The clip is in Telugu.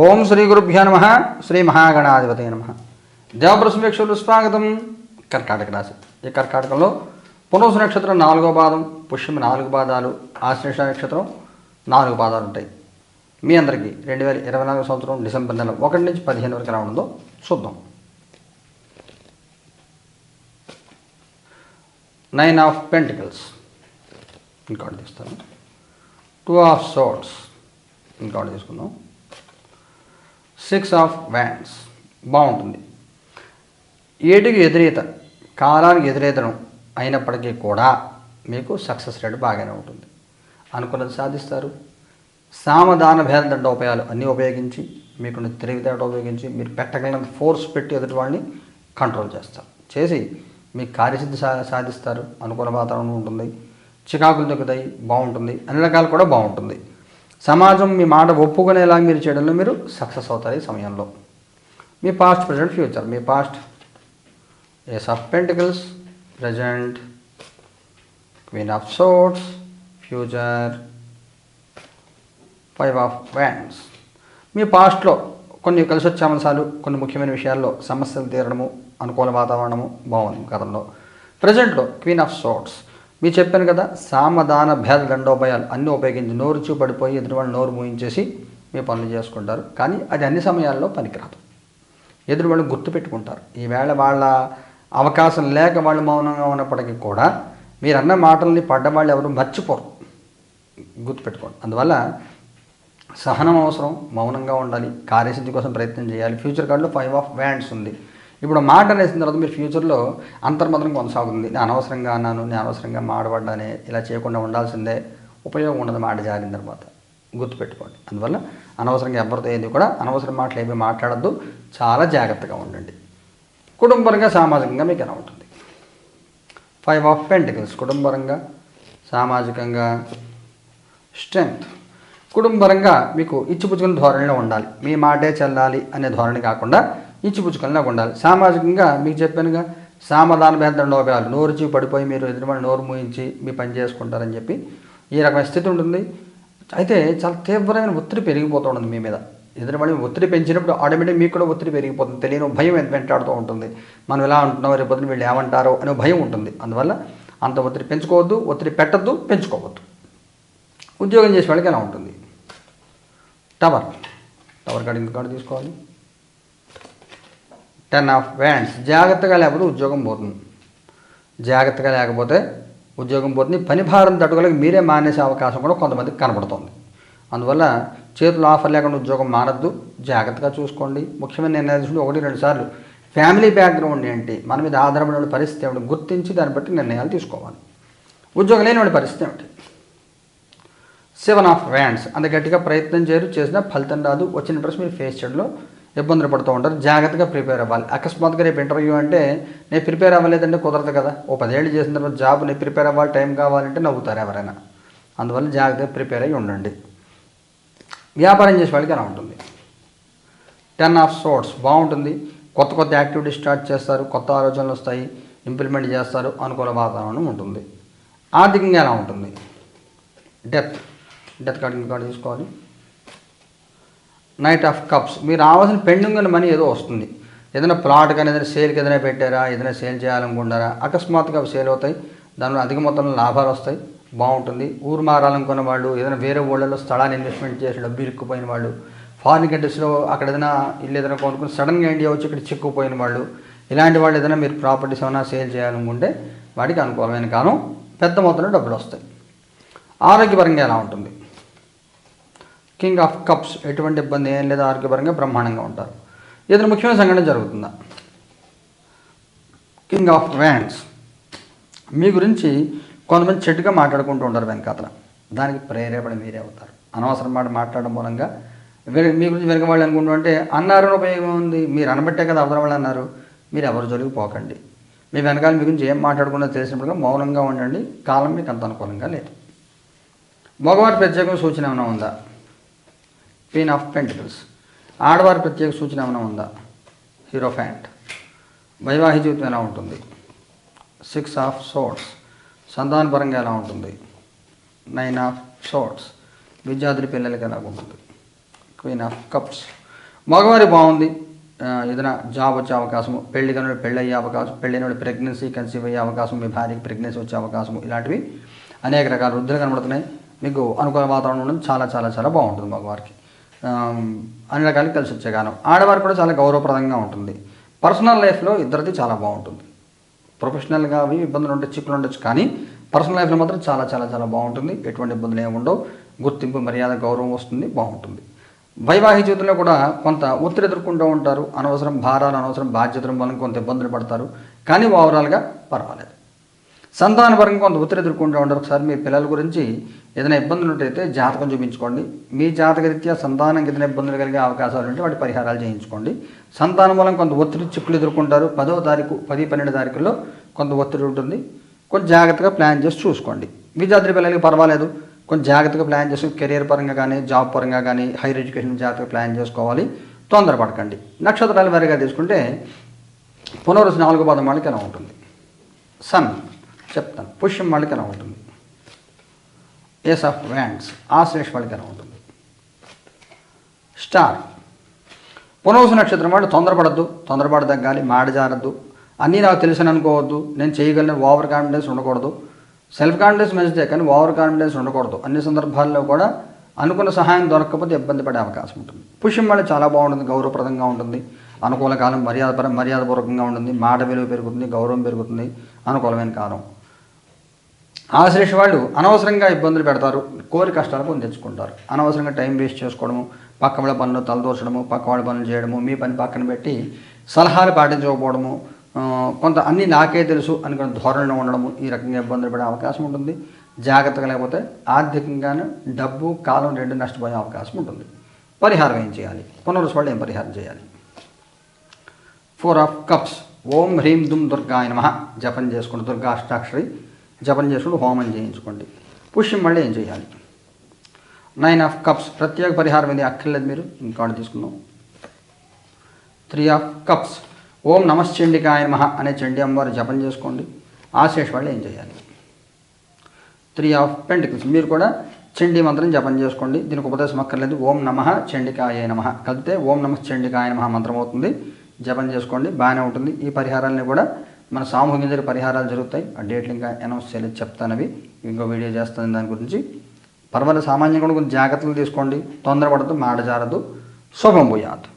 ఓం శ్రీ గురుభ్యో నమ శ్రీ మహాగణాధిపతి నమ. దేవప్రసమేక్షలు స్వాగతం. కర్కాటక రాశి. ఈ కర్కాటకంలో పునరుస నక్షత్రం నాలుగో పాదం పుష్యం నాలుగు పాదాలు ఆశ్లేష నక్షత్రం నాలుగు పాదాలు ఉంటాయి. మీ అందరికీ రెండు వేల ఇరవై నాలుగు సంవత్సరం డిసెంబర్ నెల ఒకటి నుంచి పదిహేను వరకు ఎలా ఉందో చూద్దాం. Nine of pentacles. ఇంకోటి తీస్తాను. టూ ఆఫ్ సోట్స్ ఇంకోటి తీసుకుందాం. సిక్స్ ఆఫ్ వ్యాండ్స్ బాగుంటుంది. ఏటికి ఎదురేత కాలానికి ఎదురీతనం అయినప్పటికీ కూడా మీకు సక్సెస్ రేట్ బాగానే ఉంటుంది. అనుకున్నది సాధిస్తారు. సామధాన భేద దండోపాయాలు అన్నీ ఉపయోగించి మీకున్న తెలివితేట ఉపయోగించి మీరు పెట్టగలిగినంత ఫోర్స్ పెట్టి ఎదుటి వాళ్ళని కంట్రోల్ చేస్తారు. చేసి మీ కార్యసిద్ధి సా సాధిస్తారు. అనుకూల వాతావరణం ఉంటుంది. చికాకులు దొక్కుతాయి బాగుంటుంది. అన్ని రకాలు కూడా బాగుంటుంది. సమాజం మీ మాట ఒప్పుకునేలా మీరు చేయడంలో మీరు సక్సెస్ అవుతారు ఈ సమయంలో. మీ past present future me past ace of pentacles present queen of swords future five of wands మీ పాస్ట్లో కొన్ని కలిసి వచ్చే అంశాలు కొన్ని ముఖ్యమైన విషయాల్లో సమస్యలు తీరడము అనుకూల వాతావరణము బాగుంది గతంలో ప్రజెంట్లో క్వీన్ ఆఫ్ సోట్స్ మీరు చెప్పాను కదా సామధాన భేద దండోపాయాలు అన్నీ ఉపయోగించి నోరు చూపడిపోయి ఎదుటివాళ్ళు నోరు మూయించేసి మీ పనులు చేసుకుంటారు. కానీ అది అన్ని సమయాల్లో పనికిరాదు. ఎదురు వాళ్ళు గుర్తుపెట్టుకుంటారు ఈవేళ వాళ్ళ అవకాశం లేక వాళ్ళు మౌనంగా ఉన్నప్పటికీ కూడా మీరు అన్న మాటల్ని పడ్డవాళ్ళు ఎవరు మర్చిపోరు. గుర్తుపెట్టుకోండి అందువల్ల సహనం అవసరం మౌనంగా ఉండాలి కార్యసిద్ధి కోసం ప్రయత్నం చేయాలి. ఫ్యూచర్ కార్డులో ఫైవ్ ఆఫ్ వ్యాండ్స్ ఉంది. ఇప్పుడు మాట అనేసిన తర్వాత మీరు ఫ్యూచర్లో అంతర్మతం కొనసాగుతుంది. నేను అనవసరంగా అన్నాను నేను అనవసరంగా మాడబడ్డానే ఇలా చేయకుండా ఉండాల్సిందే. ఉపయోగం ఉండదు మాట జారిన తర్వాత. గుర్తుపెట్టుకోండి. అందువల్ల అనవసరంగా ఎవరితో ఏది కూడా అనవసరం మాటలు ఏమీ మాట్లాడద్దు. చాలా జాగ్రత్తగా ఉండండి. కుటుంబరంగా సామాజికంగా మీకు ఎలా ఉంటుంది? ఫైవ్ ఆఫ్ పెంటికల్స్ కుటుంబరంగా సామాజికంగా స్ట్రెంగ్త్ కుటుంబరంగా మీకు ఇచ్చిపుచ్చుకునే ధోరణిలో ఉండాలి. మీ మాటే చెల్లాలి అనే ధోరణి కాకుండా ఇచ్చిపుచ్చుకునేలా ఉండాలి. సామాజికంగా మీకు చెప్పానుగా సామధాన భేదండోపాయాలు నోరు చీ పడిపోయి మీరు ఎదురుమని నోరు మూయించి మీ పని చేసుకుంటారని చెప్పి ఈ రకమైన స్థితి ఉంటుంది. అయితే చాలా తీవ్రమైన ఒత్తిడి పెరిగిపోతూ ఉంటుంది మీ మీద. ఎదురుమని ఒత్తిడి పెంచినప్పుడు ఆటోమేటిక్ మీకు కూడా ఒత్తిడి పెరిగిపోతుంది. తెలియని భయం వెంటాడుతూ ఉంటుంది. మనం ఎలా అంటున్నాం రేపు పొద్దున వీళ్ళు ఏమంటారో అనే భయం ఉంటుంది. అందువల్ల అంత ఒత్తిడి పెంచుకోవద్దు ఒత్తిడి పెట్టద్దు పెంచుకోవద్దు. ఉద్యోగం చేసే వాళ్ళకి ఎలా ఉంటుంది? టవర్. టవర్ కార్డు ఎందుకు కార్డు తీసుకోవాలి? Ten of wands. జాగ్రత్తగా లేకపోతే ఉద్యోగం పోతుంది. జాగ్రత్తగా లేకపోతే ఉద్యోగం పోతుంది. పని భారం తట్టుకోలేక మీరే మానేసే అవకాశం కూడా కొంతమందికి కనపడుతుంది అందువల్ల చేతులు ఆఫర్ లేకుండా ఉద్యోగం మానద్దు. జాగ్రత్తగా చూసుకోండి. ముఖ్యమైన నిర్ణయాలు తీసుకుంటే ఒకటి రెండు సార్లు. ఫ్యామిలీ బ్యాక్గ్రౌండ్ ఏంటి? మన మీద ఆధారపడిన పరిస్థితి ఏమిటి? గుర్తించి దాన్ని బట్టి నిర్ణయాలు తీసుకోవాలి. ఉద్యోగం లేనివాడి పరిస్థితి ఏమిటి? Seven of wands. అంత గట్టిగా ప్రయత్నం చేయరు. చేసినా ఫలితం రాదు. వచ్చిన ప్రశ్న మీరు ఫేస్ చేయడంలో ఇబ్బందులు పడుతూ ఉంటారు. జాగ్రత్తగా ప్రిపేర్ అవ్వాలి. అకస్మాత్తుగా రేపు ఇంటర్వ్యూ అంటే నేను ప్రిపేర్ అవ్వలేదంటే కుదరదు కదా. ఓ పదేళ్ళు చేసిన తర్వాత జాబ్ నేను ప్రిపేర్ అవ్వాలి టైం కావాలంటే నవ్వుతారు ఎవరైనా. అందువల్ల జాగ్రత్తగా ప్రిపేర్ అయ్యి ఉండండి. వ్యాపారం చేసే వాళ్ళకి ఎలా ఉంటుంది. టెన్ ఆఫ్ సోర్ట్స్ బాగుంటుంది. కొత్త కొత్త యాక్టివిటీ స్టార్ట్ చేస్తారు. కొత్త ఆలోచనలు వస్తాయి. ఇంప్లిమెంట్ చేస్తారు. అనుకూల వాతావరణం ఉంటుంది. ఆర్థికంగా ఎలా ఉంటుంది? డెత్. డెత్ కార్డు కార్డు తీసుకోవాలి. నైట్ ఆఫ్ కప్స్ మీరు రావాల్సిన పెండింగ్ ఉన్న మనీ ఏదో వస్తుంది. ఏదైనా ప్లాట్ కానీ ఏదైనా సేల్కి ఏదైనా పెట్టారా? ఏదైనా సేల్ చేయాలనుకుంటారా అకస్మాత్తుగా అవి సేల్ అవుతాయి. దానిలో అధిక మొత్తంలో లాభాలు వస్తాయి. బాగుంటుంది. ఊరు మారాలనుకున్న వాళ్ళు ఏదైనా వేరే ఊళ్ళలో స్థలాన్ని ఇన్వెస్ట్మెంట్ చేసి డబ్బు ఇరుక్కుపోయిన వాళ్ళు ఫారిన్ కంట్రీస్లో అక్కడ ఏదైనా ఇల్లు ఏదైనా కొనుక్కుని సడన్గా ఇండియా వచ్చి ఇక్కడ చిక్కుపోయిన వాళ్ళు ఇలాంటి వాళ్ళు ఏదైనా మీరు ప్రాపర్టీస్ ఏమైనా సేల్ చేయాలనుకుంటే వాటికి అనుకూలమైన కాలం పెద్ద మొత్తంలో డబ్బులు వస్తాయి. ఆరోగ్యపరంగా ఎలా ఉంటుంది? కింగ్ ఆఫ్ కప్స్ ఎటువంటి ఇబ్బంది ఏం లేదా ఆరోగ్యపరంగా బ్రహ్మాండంగా ఉంటారు. ఏదైనా ముఖ్యమైన సంఘటన జరుగుతుందా? కింగ్ ఆఫ్ వ్యాండ్స్ మీ గురించి కొంతమంది చెట్టుగా మాట్లాడుకుంటూ ఉంటారు వెనకాతల. దానికి ప్రేరేపణ మీరే అవుతారు. అనవసరం మాట మాట్లాడడం మూలంగా మీ గురించి వెనక వాళ్ళు అనుకుంటుంటే అన్నారని ఉపయోగం ఉంది మీరు అనబట్టే కదా అవతల వాళ్ళు అన్నారు మీరు ఎవరు జోలికి పోకండి. మీ వెనకాల మీ గురించి ఏం మాట్లాడకుండా తెలిసినప్పుడు మౌనంగా ఉండండి కాలం మీకు అంత అనుకూలంగా లేదు. మగవారి ప్రత్యేకమైన సూచన ఏమైనా ఉందా? క్వీన్ ఆఫ్ పెంటికల్స్ ఆడవారి ప్రత్యేక సూచన ఏమైనా ఉందా? హీరో ఫ్యాంట్ వైవాహిక జీవితం ఎలా ఉంటుంది? సిక్స్ ఆఫ్ సోర్ట్స్ సంతానపరంగా ఎలా ఉంటుంది? నైన్ ఆఫ్ సోట్స్ విద్యార్థుల పిల్లలకి ఎలా ఉంటుంది? క్వీన్ ఆఫ్ కప్స్ మగవారి బాగుంది. ఏదైనా జాబ్ వచ్చే అవకాశం పెళ్ళి కనుడు పెళ్ళి అయ్యే అవకాశం పెళ్ళైన ప్రెగ్నెన్సీ కన్సీవ్ అయ్యే అవకాశం మీ భార్యకి ప్రెగ్నెన్సీ వచ్చే అవకాశం ఇలాంటివి అనేక రకాల వృద్ధులు కనబడుతున్నాయి. మీకు అనుకూల వాతావరణం ఉండడం చాలా చాలా చాలా బాగుంటుంది మగవారికి. అన్ని రకాలు కలిసి వచ్చే గానం. ఆడవారు కూడా చాలా గౌరవప్రదంగా ఉంటుంది. పర్సనల్ లైఫ్లో ఇద్దరిది చాలా బాగుంటుంది. ప్రొఫెషనల్గా అవి ఇబ్బందులు ఉంటే చిక్కులు ఉండొచ్చు కానీ పర్సనల్ లైఫ్లో మాత్రం చాలా చాలా చాలా బాగుంటుంది. ఎటువంటి ఇబ్బందులు ఏమి ఉండవు. గుర్తింపు మర్యాద గౌరవం వస్తుంది బాగుంటుంది. వైవాహిక జీవితంలో కూడా కొంత ఒత్తిడి ఎదుర్కొంటూ ఉంటారు. అనవసరం భారాలు అనవసరం బాధ్యతల వలన కొంత ఇబ్బందులు పడతారు. కానీ ఓవరాల్గా పర్వాలేదు. సంతానపరంగా కొంత ఒత్తిడి ఎదుర్కొంటూ ఉంటారు. ఒకసారి మీ పిల్లల గురించి ఏదైనా ఇబ్బందులు ఉంటైతే జాతకం చూపించుకోండి. మీ జాతక రీత్యా సంతానం ఏదైనా ఇబ్బందులు కలిగే అవకాశాలు ఉంటే వాటి పరిహారాలు చేయించుకోండి. సంతానం మూలం కొంత ఒత్తిడి చిక్కులు ఎదుర్కొంటారు. పదో తారీఖు పది పన్నెండు తారీఖుల్లో కొంత ఒత్తిడి ఉంటుంది. కొంచెం జాగ్రత్తగా ప్లాన్ చేసి చూసుకోండి. విద్యార్థి పిల్లలకి పర్వాలేదు. కొంచెం జాగ్రత్తగా ప్లాన్ చేసి కెరియర్ పరంగా కానీ జాబ్ పరంగా కానీ హైయర్ ఎడ్యుకేషన్ జాగ్రత్తగా ప్లాన్ చేసుకోవాలి. తొందరపడకండి. నక్షత్రాల వారిగా తీసుకుంటే పునరుసు నాలుగు పదం వాళ్ళకి ఎలా ఉంటుంది? సన్. చెప్తాను. పుష్యం వాళ్ళకి ఎలా ఉంటుంది ఏస్ ఆఫ్ వ్యాండ్స్ ఆశ్లేష వాళ్ళకి ఎలా ఉంటుంది స్టార్ పునోసు నక్షత్రం వాళ్ళు తొందరపడద్దు. తొందరపడ తగ్గాలి మాట జారద్దు. అన్నీ నాకు తెలుసని అనుకోవద్దు. నేను చేయగలను ఓవర్ కాన్ఫిడెన్స్ ఉండకూడదు. సెల్ఫ్ కాన్ఫిడెన్స్ మంచిదే కానీ ఓవర్ కాన్ఫిడెన్స్ ఉండకూడదు. అన్ని సందర్భాల్లో కూడా అనుకున్న సహాయం దొరకకపోతే ఇబ్బంది పడే అవకాశం ఉంటుంది. పుష్యం వాళ్ళు చాలా బాగుంటుంది గౌరవప్రదంగా ఉంటుంది. అనుకూల కాలం మర్యాద మర్యాదపూర్వకంగా ఉంటుంది. మాట విలువ పెరుగుతుంది గౌరవం పెరుగుతుంది. అనుకూలమైన కాలం. ఆశ్లేష వాళ్ళు అనవసరంగా ఇబ్బందులు పెడతారు కోరి కష్టాలు పొందించుకుంటారు తెచ్చుకుంటారు. అనవసరంగా టైం వేస్ట్ చేసుకోవడము పక్క వాళ్ళ పనులు తలదోచడము పక్క వాళ్ళ పనులు చేయడము మీ పని పక్కన పెట్టి సలహాలు పాటించకపోవడము కొంత అన్నీ నాకే తెలుసు అనుకున్న ధోరణిలో ఉండడము ఈ రకంగా ఇబ్బందులు పడే అవకాశం ఉంటుంది. జాగ్రత్తగా లేకపోతే ఆర్థికంగాను డబ్బు కాలం రెండు నష్టపోయే అవకాశం ఉంటుంది. పరిహారం ఏం చేయాలి? పునరుసు వాళ్ళు ఏం పరిహారం చేయాలి? ఫోర్ ఆఫ్ కప్స్ ఓం హ్రీం దుమ్ దుర్గాయ నమ. జపం చేసుకుంటూ దుర్గా అష్టాక్షరి జపం చేసుకుంటూ హోమం చేయించుకోండి. పుష్యం మళ్ళీ ఏం చేయాలి? నైన్ ఆఫ్ కప్స్ ప్రత్యేక పరిహారం ఇది అక్కర్లేదు మీరు. ఇంకోటి తీసుకుందాం. త్రీ ఆఫ్ కప్స్ ఓం నమశ్చండికాయ మహ అనే చండి అమ్మవారు జపం చేసుకోండి. ఆశేష్ వాళ్ళు ఏం చేయాలి? త్రీ ఆఫ్ పెంటికల్స్ మీరు కూడా చండీ మంత్రం జపం చేసుకోండి. దీనికి ఉపదేశం అక్కర్లేదు. ఓం నమ చండికాయ నమ. కలిపితే ఓం నమ చండికాయ నమ మంత్రం అవుతుంది. జపం చేసుకోండి. బాగానే ఉంటుంది. ఈ పరిహారాలని కూడా మన సామూహిక జరిగే పరిహారాలు జరుగుతాయి. ఆ డేట్లు ఇంకా అనౌన్స్ చేయలేదు చెప్తాను అవి ఇంకో వీడియో చేస్తాను దాని గురించి. పర్వాలేదు సామాన్యంగా కూడా కొంచెం జాగ్రత్తలు తీసుకోండి. తొందరపడద్దు మాట జారదు శుభం పోయాదు